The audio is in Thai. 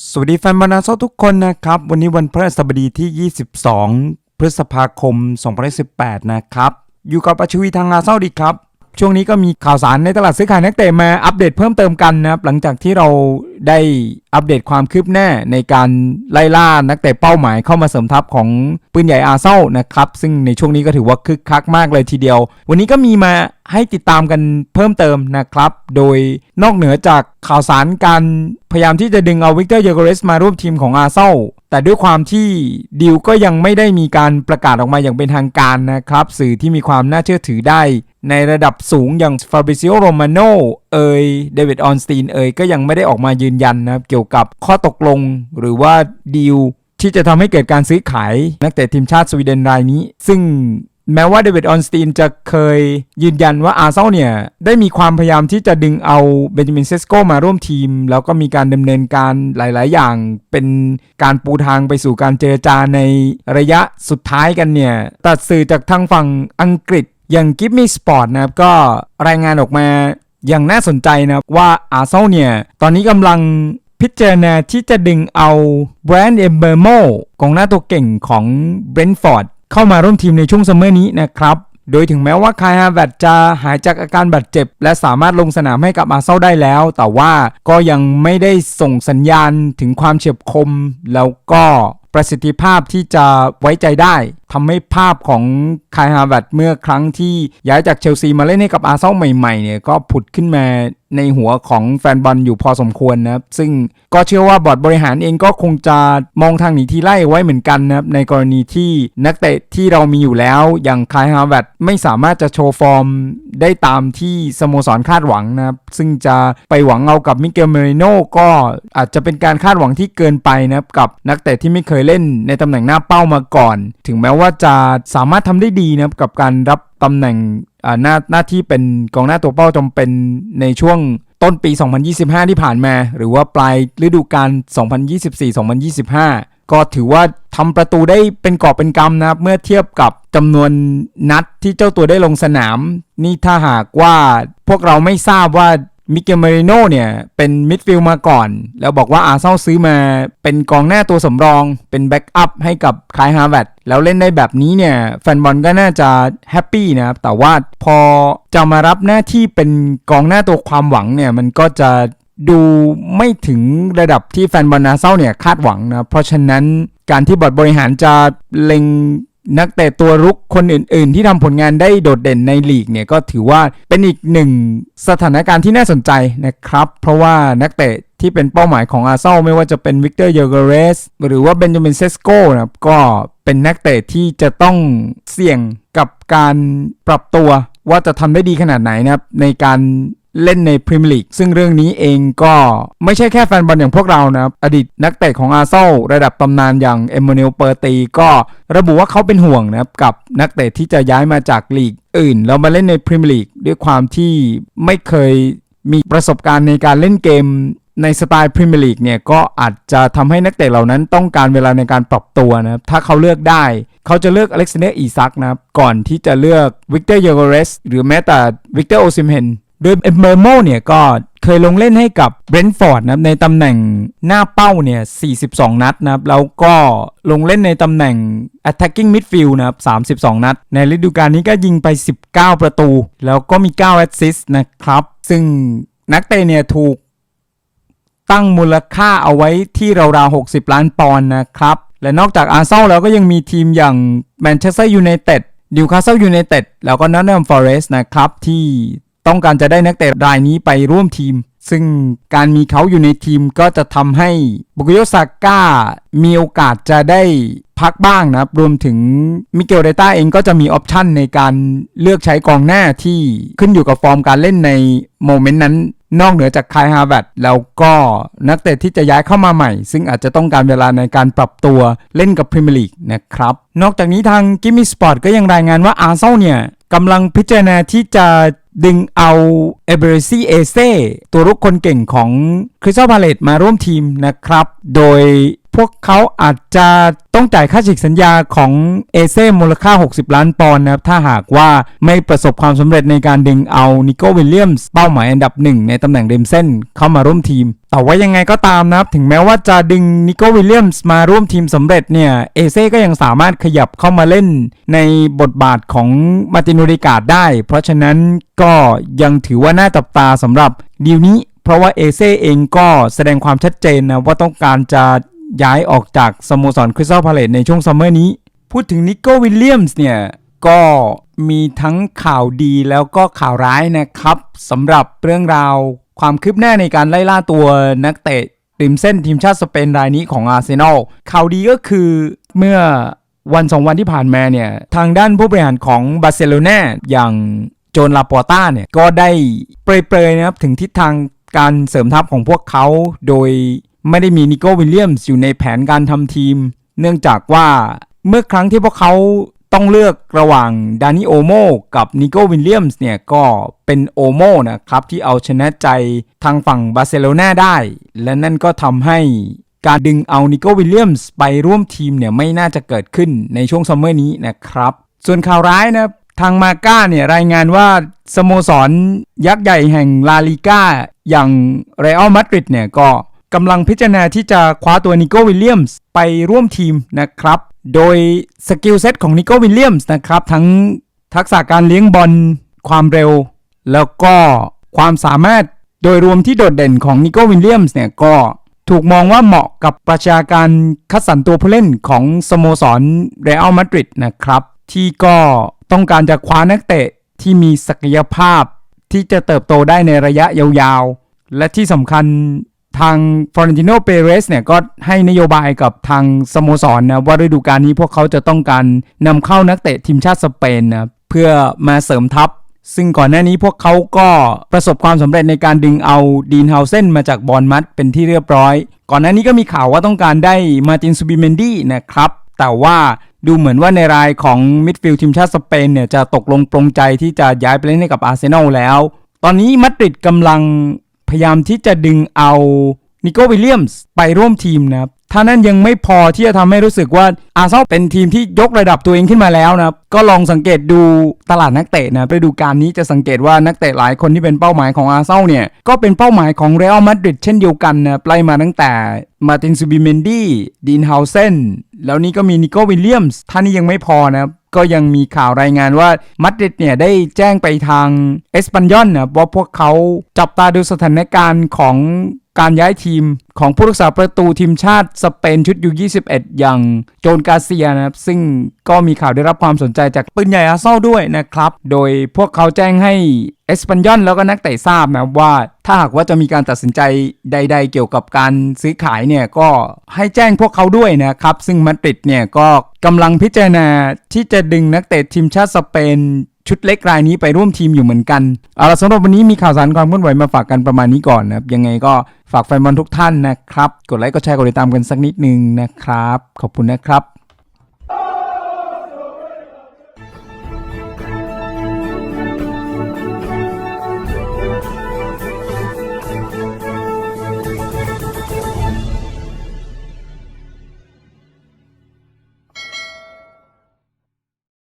สวัสดีแฟนบอลนาโซทุกคนนะครับ วันนี้วันพฤหัสบดีที่ 22 พฤษภาคม 2018 นะครับ อยู่กับอาชวีทางอาโซดีครับ ช่วงนี้ก็มีข่าวสารในตลาดซื้อขายนักเตะมาอัปเดตเพิ่มเติมกันนะครับหลังจากที่เราได้อัปเดตความคืบหน้าในการไล่ล่านักเตะเป้าหมายเข้ามาเสริมทัพของปืนใหญ่อาเซานะครับซึ่งในช่วงนี้ก็ถือว่าคึกคักมากเลยทีเดียว วันนี้ก็มีมาให้ติดตามกันเพิ่มเติมนะครับ โดยนอกเหนือจากข่าวสารการพยายามที่จะดึงเอาวิกเตอร์เยโกเรสมาร่วมทีมของอาเซาแต่ด้วยความที่ดีลก็ยังไม่ได้มีการประกาศออกมาอย่างเป็นทางการนะครับ สื่อที่มีความน่าเชื่อถือได้ ในระดับสูงอย่างฟาบริซิโอโรมาโนเอยเดวิดออนสตีนเอยก็ยังไม่ได้ออกมายืนยันนะครับเกี่ยวกับข้อตกลงหรือว่าดีลที่จะทำให้เกิดการซื้อขายนักเตะทีมชาติสวีเดนรายนี้ ซึ่งแม้ว่าเดวิดออนสตีนจะเคยยืนยันว่าอาร์เซนอลเนี่ย ได้มีความพยายามที่จะดึงเอาเบนจามินเซสโกมาร่วมทีม แล้วก็มีการดำเนินการหลาย ๆ อย่างเป็นการปูทางไปสู่การเจรจาในระยะสุดท้ายกันเนี่ย ตัดสื่อจากทางฝั่งอังกฤษ อย่างกิฟมี่สปอร์ตนะครับก็รายงานออกมาอย่างน่าสนใจนะครับว่าอาร์เซนเนี่ย ตอนนี้กำลังพิจารณาที่จะดึงเอาแบรนด์เอมเบอร์โมกองหน้าตัวเก่งของเบรนท์ฟอร์ดเข้ามาร่วมทีมในช่วงซัมเมอร์นี้นะครับ โดยถึงแม้ว่าคายฮาแวตจะหายจากอาการบาดเจ็บ และสามารถลงสนามให้กับอาเซนอลได้แล้ว แต่ว่าก็ยังไม่ได้ส่งสัญญาณถึงความเฉียบคม แล้วก็ประสิทธิภาพที่จะไว้ใจได้ ทำให้ภาพของคายฮาแวตเมื่อครั้งที่ย้ายจากเชลซีมาเล่นให้กับอาร์เซนอลใหม่ๆเนี่ยก็ผุดขึ้นมาในหัวของแฟนบอลอยู่พอสมควรนะครับ ซึ่งก็เชื่อว่าบอร์ดบริหารเองก็คงจะมองทางหนีทีไล่ไว้เหมือนกันนะครับ ในกรณีที่นักเตะที่เรามีอยู่แล้ว อย่างคายฮาแวตไม่สามารถจะโชว์ฟอร์มได้ตามที่สโมสรคาดหวังนะครับ ซึ่งจะไปหวังเอากับมิเกลเมริโนก็อาจจะเป็นการคาดหวังที่เกินไปนะครับกับนักเตะที่ไม่เคยเล่นในตำแหน่งหน้าเป้ามาก่อน ถึงแม้ว่าว่าจะสามารถทำได้ดีนะครับกับการรับตำแหน่งหน้าหน้าที่เป็นกองหน้าตัวเป้าจำเป็นในช่วงต้นปี 2025 ที่ผ่านมา หรือว่าปลายฤดูกาล 2024-2025 ก็ถือว่าทำประตูได้เป็นกอบเป็นกำนะครับ เมื่อเทียบกับจำนวนนัดที่เจ้าตัวได้ลงสนาม นี่ถ้าหากว่าพวกเราไม่ทราบว่า มิเกลเมริโนเนี่ยเป็นมิดฟิลด์มาก่อน แล้วบอกว่าอาร์เซนอลซื้อมาเป็นกองหน้าตัวสำรอง เป็นแบ็กอัพให้กับคายฮาร์แวตแล้วเล่นได้แบบนี้เนี่ยแฟนบอลก็น่าจะแฮปปี้นะครับ แต่ว่าพอจะมารับหน้าที่เป็นกองหน้าตัวความหวังเนี่ยมันก็จะดูไม่ถึงระดับที่แฟนบอลนาเซาเนี่ยคาดหวังนะ เพราะฉะนั้นการที่บอร์ดบริหารจะเล็ง นักเตะตัวรุกคนอื่น ๆ ที่ทำผลงานได้โดดเด่นในลีกเนี่ยก็ถือว่าเป็นอีกหนึ่งสถานการณ์ที่น่าสนใจนะครับ เพราะว่านักเตะที่เป็นเป้าหมายของอาร์เซนอลไม่ว่าจะเป็นวิกเตอร์เยเกเรสหรือว่าเบนจามินเซสโกนะครับก็เป็นนักเตะที่จะต้องเสี่ยงกับการปรับตัวว่าจะทำได้ดีขนาดไหนนะครับในการ เล่นในพรีเมียร์ลีกซึ่งเรื่องนี้เองก็ไม่ใช่แค่แฟนบอลอย่างพวกเรานะครับอดีตนักเตะของอาร์เซนอลระดับตำนานอย่างเอมมานูเอลเปอร์ตีก็ระบุว่าเขาเป็นห่วงนะครับกับนักเตะที่จะย้ายมาจากลีกอื่นแล้วมาเล่นในพรีเมียร์ลีกด้วยความที่ไม่เคยมีประสบการณ์ในการเล่นเกมในสไตล์พรีเมียร์ลีกเนี่ยก็อาจจะทำให้นักเตะเหล่านั้นต้องการเวลาในการปรับตัวนะครับถ้าเขาเลือกได้ เขาจะเลือกอเล็กซานเดอร์อีซักนะครับก่อนที่จะเลือกวิกเตอร์เยโกเรสหรือแม้แต่วิกเตอร์โอซิมเฮน โดยเอมเบอร์โมเนี่ยก็เคยลงเล่นให้กับเบรนท์ฟอร์ดนะครับในตำแหน่งหน้าเป้าเนี่ย 42 นัดนะครับ แล้วก็ลงเล่นในตำแหน่ง attacking midfield นะครับ 32 นัด ในฤดูกาลนี้ก็ยิงไป 19 ประตู แล้วก็มี 9 assist นะครับ ซึ่งนักเตะเนี่ยถูกตั้งมูลค่าเอาไว้ที่ราวๆ 60 ล้านปอนด์นะครับ และนอกจากอาร์เซนอลแล้วก็ยังมีทีมอย่างแมนเชสเตอร์ยูไนเต็ดดิวคาสเซิลยูไนเต็ดแล้วก็นอตแนมฟอเรสต์นะครับที่ ต้องการจะได้นักเตะรายนี้ไปร่วมทีม ซึ่งการมีเขาอยู่ในทีมก็จะทำให้บุกโยซาก้ามีโอกาสจะได้พักบ้างนะครับ รวมถึงมิเกลเดต้าเองก็จะมีออปชันในการเลือกใช้กองหน้าที่ขึ้นอยู่กับฟอร์มการเล่นในโมเมนต์นั้นนอกเหนือจากคายฮาร์แวตแล้วก็นักเตะที่จะย้ายเข้ามาใหม่ ซึ่งอาจจะต้องการเวลาในการปรับตัวเล่นกับพรีเมียร์ลีกนะครับ นอกจากนี้ทางกิมมี่สปอร์ตก็ยังรายงานว่าอาร์เซนเนี่ย กำลังพิจารณาที่จะดึงเอาเอเบรซี่เอเซตัวรุกคนเก่งของคริสตัลพาเลตมาร่วมทีมนะครับ โดย พวกเขาอาจจะต้องจ่ายค่าฉีกสัญญาของเอเซ่มูลค่า 60 ล้านปอนด์นะครับถ้าหากว่าไม่ประสบความสำเร็จในการดึงเอานิโก้วิลเลียมส์เป้าหมายอันดับหนึ่งในตำแหน่งเดมเส้นเข้ามาร่วมทีม แต่ว่ายังไงก็ตามนะครับ ถึงแม้ว่าจะดึงนิโก้วิลเลียมส์มาร่วมทีมสำเร็จเนี่ยเอเซ่ก็ยังสามารถขยับเข้ามาเล่นในบทบาทของมาร์ตินโอเดกาดได้ เพราะฉะนั้นก็ยังถือว่าน่าจับตาสำหรับดีลนี้เพราะว่าเอเซ่เองก็แสดงความชัดเจนนะว่าต้องการจะ ย้ายออกจากสโมสรคริสตัลพาเลตในช่วงซัมเมอร์นี้ พูดถึงนิโก้วิลเลียมส์เนี่ย ก็มีทั้งข่าวดีแล้วก็ข่าวร้ายนะครับสำหรับเรื่องราวความคืบหน้าในการไล่ล่าตัวนักเตะริมเส้นทีมชาติสเปนรายนี้ของอาร์เซนอลข่าวดีก็คือเมื่อวันสองวันที่ผ่านมาเนี่ย ทางด้านผู้บริหารของบาร์เซโลนาอย่างโจนลาปอร์ต้าเนี่ย ก็ได้เปรยๆนะครับ ถึงทิศทางการเสริมทัพของพวกเขา โดย ไม่ได้มีนิโก้วิลเลียมส์อยู่ในแผนการทำทีม เนื่องจากว่าเมื่อครั้งที่พวกเขาต้องเลือกระหว่างดานิโอโมกับนิโก้วิลเลียมส์เนี่ยก็เป็นโอโมนะครับที่เอาชนะใจทางฝั่งบาร์เซโลนาได้ และนั่นก็ทำให้การดึงเอานิโก้วิลเลียมส์ไปร่วมทีมเนี่ยไม่น่าจะเกิดขึ้นในช่วงซัมเมอร์นี้นะครับ ส่วนข่าวร้ายนะทางมาก้าเนี่ยรายงานว่าสโมสรยักษ์ใหญ่แห่งลาลิก้าอย่างเรอัลมาดริดเนี่ยก็ กำลังพิจารณาที่จะคว้าตัวนิโก้วิลเลียมส์ไปร่วมทีมนะครับ โดยสกิลเซ็ตของนิโก้วิลเลียมส์นะครับทั้งทักษะการเลี้ยงบอลความเร็ว แล้วก็ความสามารถโดยรวมที่โดดเด่นของนิโก้วิลเลียมส์เนี่ยก็ถูกมองว่าเหมาะกับประชาการคัดสรรตัวผู้เล่นของสโมสรเรอัลมาดริดนะครับ ที่ก็ต้องการจะคว้านักเตะที่มีศักยภาพที่จะเติบโตได้ในระยะยาวๆ และที่สำคัญ ทางฟลอเรนติโนเปเรสเนี่ยก็ให้นโยบายกับทางสโมสรนะว่าฤดูกาลนี้พวกเขาจะต้องการนำเข้านักเตะทีมชาติสเปนนะเพื่อมาเสริมทัพ ซึ่งก่อนหน้านี้พวกเขาก็ประสบความสำเร็จในการดึงเอาดีนเฮาเซนมาจากบอลมัดเป็นที่เรียบร้อย ก่อนหน้านี้ก็มีข่าวว่าต้องการได้มาตินซูบิเมนดี้นะครับ แต่ว่าดูเหมือนว่าในรายของมิดฟิลด์ทีมชาติสเปนเนี่ยจะตกลงปรงใจที่จะย้ายไปเล่นให้กับอาร์เซนอลแล้ว ตอนนี้มาดริดกำลัง พยายามที่จะดึงเอานิโก้วิลเลียมส์ไปร่วมทีมนะครับถ้านั้นยังไม่พอที่จะทำให้รู้สึกว่าอาร์เซนอลเป็นทีมที่ยกระดับตัวเองขึ้นมาแล้วนะครับก็ลองสังเกตดูตลาดนักเตะนะฤดูกาลนี้จะสังเกตว่านักเตะหลายคนที่เป็นเป้าหมายของอาร์เซนอลเนี่ยก็เป็นเป้าหมายของเรอัลมาดริดเช่นเดียวกันนะไล่มาตั้งแต่มาตินซูบิเมนดี้ดีนเฮาเซนแล้วนี่ก็มีนิโก้วิลเลียมส์ท่านี้ยังไม่พอนะครับ ก็ยังมีข่าวรายงานว่ามาดริดเนี่ยได้แจ้งไปทางเอสปันยอนนะว่าพวกเขาจับตาดูสถานการณ์ของ การย้ายทีมของผู้รักษาประตูทีมชาติสเปนชุดยู21 อย่างโจนกาเซียนะครับ ซึ่งก็มีข่าวได้รับความสนใจจากปืนใหญ่อาร์เซนอลด้วยนะครับ โดยพวกเขาแจ้งให้เอสปันยอนแล้วก็นักเตะทราบนะว่าถ้าหากว่าจะมีการตัดสินใจใด ๆ เกี่ยวกับการซื้อขายเนี่ยก็ให้แจ้งพวกเขาด้วยนะครับ ซึ่งมาดริดเนี่ยก็กำลังพิจารณาที่จะดึงนักเตะทีมชาติสเปนชุดเล็กรายนี้ไปร่วมทีมอยู่เหมือนกัน เอาละสำหรับวันนี้มีข่าวสารความเคลื่อนไหวมาฝากกันประมาณนี้ก่อนนะครับ ยังไงก็ ฝากแฟนบอลทุกท่านนะครับ กดไลค์กดแชร์กดติดตามกันสักนิดนึงนะครับ ขอบคุณนะครับ